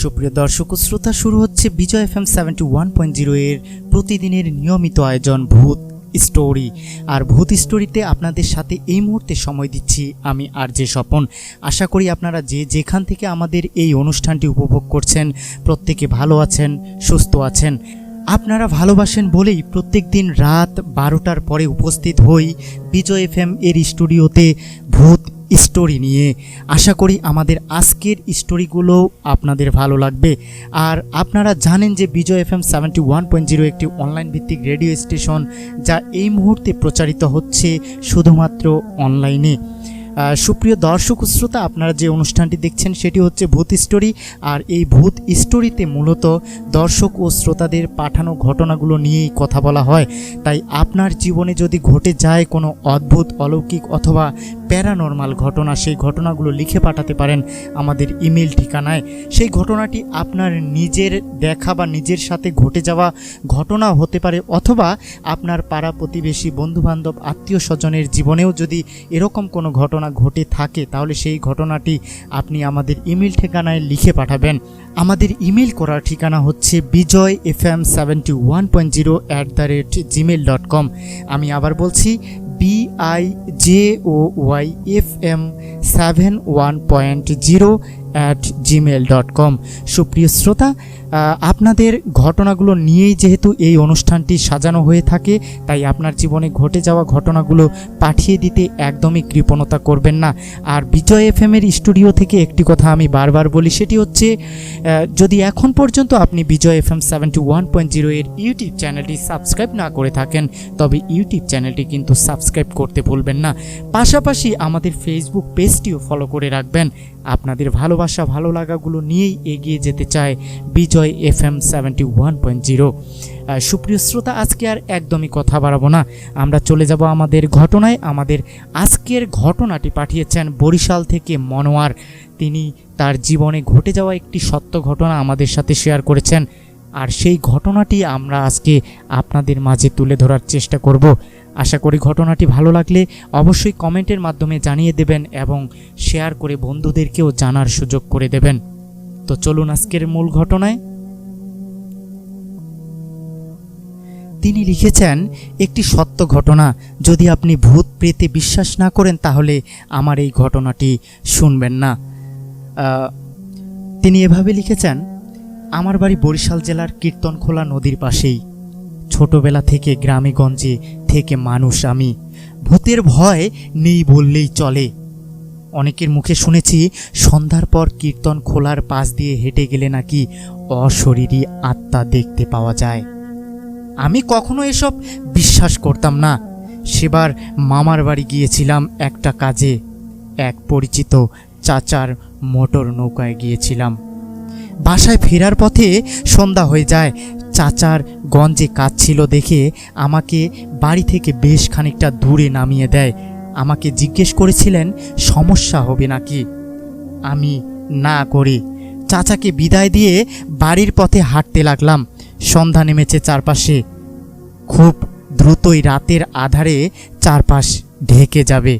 সুপ্রিয় দর্শক শ্রোতা, শুরু হচ্ছে Bijoy F M seventy one point zero এর প্রতিদিনের নিয়মিত আয়োজন ভূত স্টোরি। আর ভূত স্টোরিতে আপনাদের সাথে এই মুহূর্তে সময় দিচ্ছি আমি আর যে স্বপন। আশা করি আপনারা যে যেখান থেকে আমাদের এই অনুষ্ঠানটি উপভোগ করছেন, প্রত্যেকে ভালো আছেন, সুস্থ আছেন। আপনারা ভালোবাসেন বলেই প্রত্যেক দিন রাত বারোটার পরে উপস্থিত হই বিজয় এফ এম এর স্টুডিওতে ভূত স্টোরি নিয়ে। আশা করি আমাদের আজকের স্টোরিগুলো আপনাদের ভালো লাগবে। আর আপনারা জানেন যে Bijoy F M seventy one point zero একটি অনলাইন ভিত্তিক রেডিও স্টেশন যা এই মুহূর্তে প্রচারিত হচ্ছে শুধুমাত্র অনলাইনে সুপ্রিয় দর্শক শ্রোতা, আপনারা যে অনুষ্ঠানটি দেখছেন সেটি হচ্ছে ভূত স্টোরি আর এই ভূত স্টোরিতে মূলত দর্শক ও শ্রোতাদের পাঠানো ঘটনাগুলো নিয়েই কথা বলা হয়। তাই আপনার জীবনে যদি ঘটে যায় কোনো অদ্ভুত, অলৌকিক অথবা প্যারানর্মাল ঘটনা, সেই ঘটনাগুলো লিখে পাঠাতে পারেন আমাদের ইমেল ঠিকানায়। সেই ঘটনাটি আপনার নিজের দেখা বা নিজের সাথে ঘটে যাওয়া ঘটনা হতে পারে অথবা আপনার পাড়া প্রতিবেশী, বন্ধুবান্ধব, আত্মীয় স্বজনের জীবনেও যদি এরকম কোনো ঘটনা ঘটে থাকে, তাহলে সেই ঘটনাটি আপনি আমাদের ইমেল ঠিকানায় লিখে পাঠাবেন। আমাদের ইমেল করার ঠিকানা হচ্ছে Bijoy F M seventy one point zero at the rate Gmail dot com. আমি আবার বলছি B I J O Y F M seven one point zero at Gmail dot com সুপ্রিয় শ্রোতা আপনাদের ঘটনাগুলো নিয়েই যেহেতু এই অনুষ্ঠানটি সাজানো হয়ে থাকে, তাই আপনার জীবনে ঘটে যাওয়া ঘটনাগুলো পাঠিয়ে দিতে একদমই কৃপণতা করবেন না। আর বিজয় এফ এর স্টুডিও থেকে একটি কথা আমি বারবার বলি, সেটি হচ্ছে যদি এখন পর্যন্ত আপনি Bijoy F M seventy one point zero এর ইউটিউব চ্যানেলটি সাবস্ক্রাইব না করে থাকেন, তবে ইউটিউব চ্যানেলটি কিন্তু সাবস্ক্রাইব করতে ভুলবেন না। পাশাপাশি আমাদের ফেসবুক পেজটিও ফলো করে রাখবেন। আপনাদের ভালোবাসা, ভালো লাগাগুলো নিয়েই এগিয়ে যেতে চায় Bijoy F M seventy one point zero সুপ্রিয় শ্রোতা, আজকে আর একদমই কথা বাড়াবো না। আমরা চলে যাব আমাদের ঘটনায়। আমাদের আজকের ঘটনাটি পাঠিয়েছেন বরিশাল থেকে মনোয়ার। তিনি তার জীবনে ঘটে যাওয়া একটি সত্য ঘটনা আমাদের সাথে শেয়ার করেছেন। আর সেই ঘটনাটি আমরা আজকে আপনাদের মাঝে তুলে ধরার চেষ্টা করব। আশা করি ঘটনাটি ভালো লাগলে অবশ্যই কমেন্টের মাধ্যমে জানিয়ে দেবেন এবং শেয়ার করে বন্ধুদেরকেও জানার সুযোগ করে দেবেন। তো চলুন আজকের মূল ঘটনায়। তিনি লিখেছেন, একটি সত্য ঘটনা। যদি আপনি ভূত প্রেতে বিশ্বাস না করেন, তাহলে আমার এই ঘটনাটি শুনবেন না। তিনি এভাবে লিখেছেন, আমার বাড়ি বরিশাল জেলার কীর্তনখোলা নদীর পাশেই। ছোটবেলা থেকে গ্রামে গঞ্জে থেকে মানুষ আমি। ভূতের ভয় নেই বললেই চলে। অনেকের মুখে শুনেছি, সন্ধ্যার পর কীর্তন খোলার পাশ দিয়ে হেঁটে গেলে নাকি অশরীরী আত্মা দেখতে পাওয়া যায়। আমি কখনো এসব বিশ্বাস করতাম না। সেবার মামার বাড়ি গিয়েছিলাম একটা কাজে। এক পরিচিত চাচার মোটর নৌকায় গিয়েছিলাম। বাসায় ফেরার পথে সন্ধ্যা হয়ে যায়। চাচার গঞ্জে কাজ ছিল দেখে আমাকে বাড়ি থেকে বেশ খানিকটা দূরে নামিয়ে দেয়। আমাকে জিজ্ঞেস করেছিলেন, সমস্যা হবে নাকি? আমি, না করে। চাচাকে বিদায় দিয়ে বাড়ির পথে হাঁটতে লাগলাম। সন্ধ্যা নেমেছে চারপাশে। খুব দ্রুতই রাতের আধারে চারপাশ ঢেকে যাবে।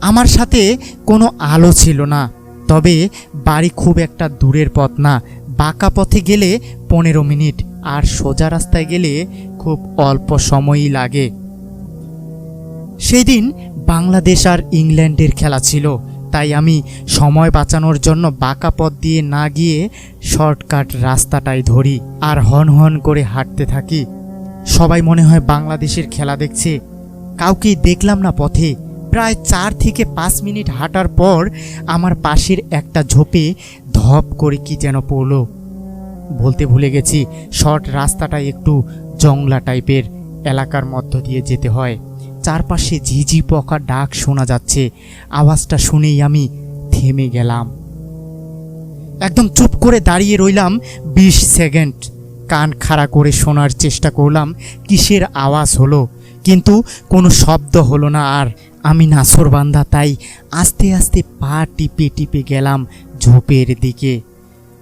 আমার সাথে কোনো আলো ছিল না, তবে বাড়ি খুব একটা দূরের পথ না। বাঁকা পথে গেলে পনেরো মিনিট, আর সোজা রাস্তায় গেলে খুব অল্প সময়ই লাগে। সেদিন বাংলাদেশ আর ইংল্যান্ডের খেলা ছিল। তাই আমি সময় বাঁচানোর জন্য বাঁকা পথ দিয়ে না গিয়ে শর্টকাট রাস্তাটাই ধরি আর হন হন করে হাঁটতে থাকি। সবাই মনে হয় বাংলাদেশের খেলা দেখছে। কাউকেই দেখলাম না পথে। প্রায় চার থেকে পাঁচ মিনিট হাঁটার পর আমার পাশের একটা ঝোপে ধপ করে কি যেন পড়ল। বলতে ভুলে গেছি, শর্ট রাস্তাটা একটু জংলা টাইপের এলাকার মধ্য দিয়ে যেতে হয়। চারপাশে ঝিঝি পোকা ডাক শোনা যাচ্ছে। আওয়াজটা শুনেই আমি থেমে গেলাম। একদম চুপ করে দাঁড়িয়ে রইলাম বিশ সেকেন্ড। কান খাড়া করে শোনার চেষ্টা করলাম, কিসের আওয়াজ হলো? কিন্তু কোনো শব্দ হলো না আর আমি নাসরবান্ধা তাই আস্তে আস্তে পা টিপে টিপে গেলাম ঝোপের দিকে।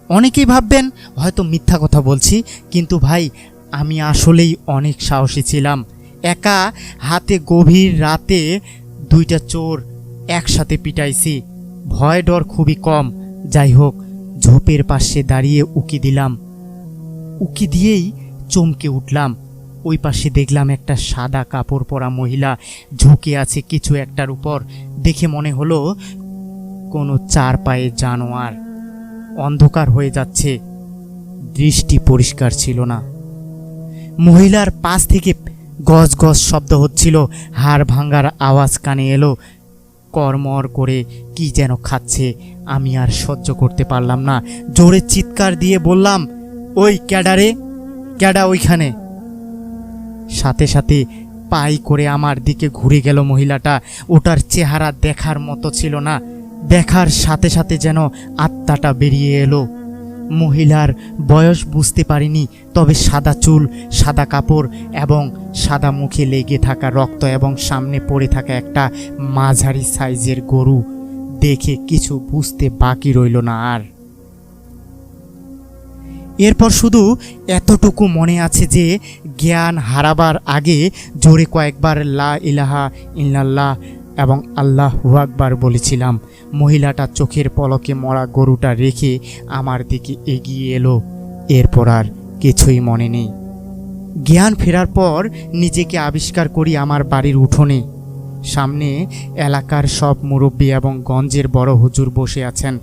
অনেকেই ভাববেন, হয়তো মিথ্যা কথা বলছি, কিন্তু ভাই, আমি আসলেই অনেক সাহসী ছিলাম। একা হাতে গভীর রাতে দুইটা চোর একসাথে পিটাইছি। ভয় ডর খুবই কম। যাই হোক ঝোপের পাশে দাঁড়িয়ে উকি দিলাম। উকি দিয়েই চমকে উঠলাম। ওই পাশে দেখলাম একটা সাদা কাপড় পরা মহিলা ঝুঁকে আছে কিছু একটার উপর। দেখে মনে হলো কোনো চার পায়ে জানোয়ার। অন্ধকার হয়ে যাচ্ছে। দৃষ্টি পরিষ্কার ছিল না। মহিলার পাশ থেকে গজ গজ শব্দ হচ্ছিল। হাড় ভাঙ্গার আওয়াজ কানে এলো। কর্মর করে কি যেন খাচ্ছে, আমি আর সহ্য করতে পারলাম না। জোরে চিৎকার দিয়ে বললাম, ওই ক্যাডারে, ক্যাডা ওইখানে? সাথে সাথে পাই করে আমার দিকে ঘুরে গেল মহিলাটা। ওটার চেহারা দেখার মতো ছিল না। দেখার সাথে সাথে যেন আত্মাটা বেরিয়ে এলো। মহিলার বয়স বুঝতে পারিনি, তবে সাদা চুল, সাদা কাপড় এবং সাদা মুখে লেগে থাকা রক্ত এবং সামনে পড়ে থাকা একটা মাঝারি সাইজের গরু দেখে কিছু বুঝতে বাকি রইল না আর। এরপর শুধু এতটুকু মনে আছে যে জ্ঞান হারাবার আগে জোরে কয়েকবার লা ইলাহা ইল্লাল্লাহ এবং আল্লাহ আকবার বলেছিলাম, মহিলাটা চোখের পলকে মরা গরুটা রেখে আমার দিকে এগিয়ে এলো। এরপর আর কিছুই মনে নেই। জ্ঞান ফেরার পর নিজেকে আবিষ্কার করি আমার বাড়ির উঠোনে। সামনে এলাকার সব মুরব্বী এবং গঞ্জের বড় হুজুর বসে আছেন।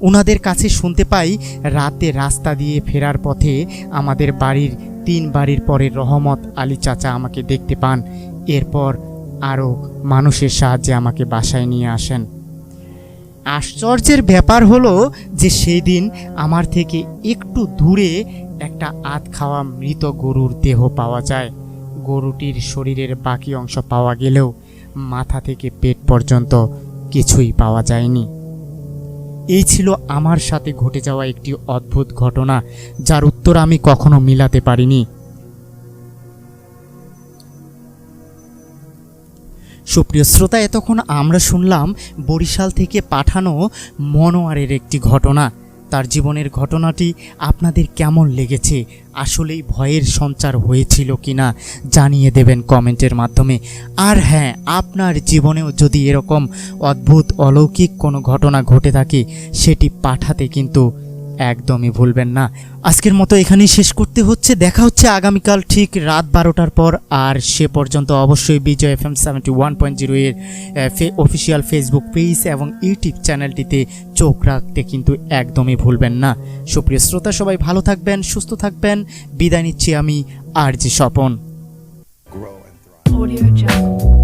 ওনাদের কাছে শুনতে পাই, রাতে রাস্তা দিয়ে ফেরার পথে আমাদের বাড়ির তিন বাড়ির পরে রহমত আলী চাচা আমাকে দেখতে পান। এরপর আরও মানুষের সাহায্যে আমাকে বাসায় নিয়ে আসেন। আশ্চর্যের ব্যাপার হলো যে সেই দিন আমার থেকে একটু দূরে একটা আধ খাওয়া মৃত গরুর দেহ পাওয়া যায়। গরুটির শরীরের বাকি অংশ পাওয়া গেলেও মাথা থেকে পেট পর্যন্ত কিছুই পাওয়া যায়নি। এই ছিল আমার সাথে ঘটে যাওয়া একটি অদ্ভুত ঘটনা, যার উত্তর আমি কখনো মিলাতে পারিনি। সুপ্রিয় শ্রোতা, এতক্ষণ আমরা শুনলাম বরিশাল থেকে পাঠানো মনোয়ারের একটি ঘটনা। তার জীবনের ঘটনাটি আপনাদের কেমন লেগেছে? আসলেই ভয়ের সঞ্চার হয়েছিল কি না জানিয়ে দেবেন কমেন্টের মাধ্যমে। আর হ্যাঁ আপনার জীবনেও যদি এরকম অদ্ভুত অলৌকিক কোনো ঘটনা ঘটে থাকে, সেটি পাঠাতে কিন্তু একদমই ভুলবেন না। আজকের মতো এখানেই শেষ করতে হচ্ছে। দেখা হচ্ছে আগামীকাল ঠিক রাত বারোটার পর। আর সে পর্যন্ত অবশ্যই Bijoy F M seventy one point zero এর অফিসিয়াল ফেসবুক পেজ এবং ইউটিউব চ্যানেলটিতে চোখ রাখতে কিন্তু একদমই ভুলবেন না। সুপ্রিয় শ্রোতা, সবাই ভালো থাকবেন, সুস্থ থাকবেন। বিদায় নিচ্ছি আমি আর জি স্বপন. Audio Jungle.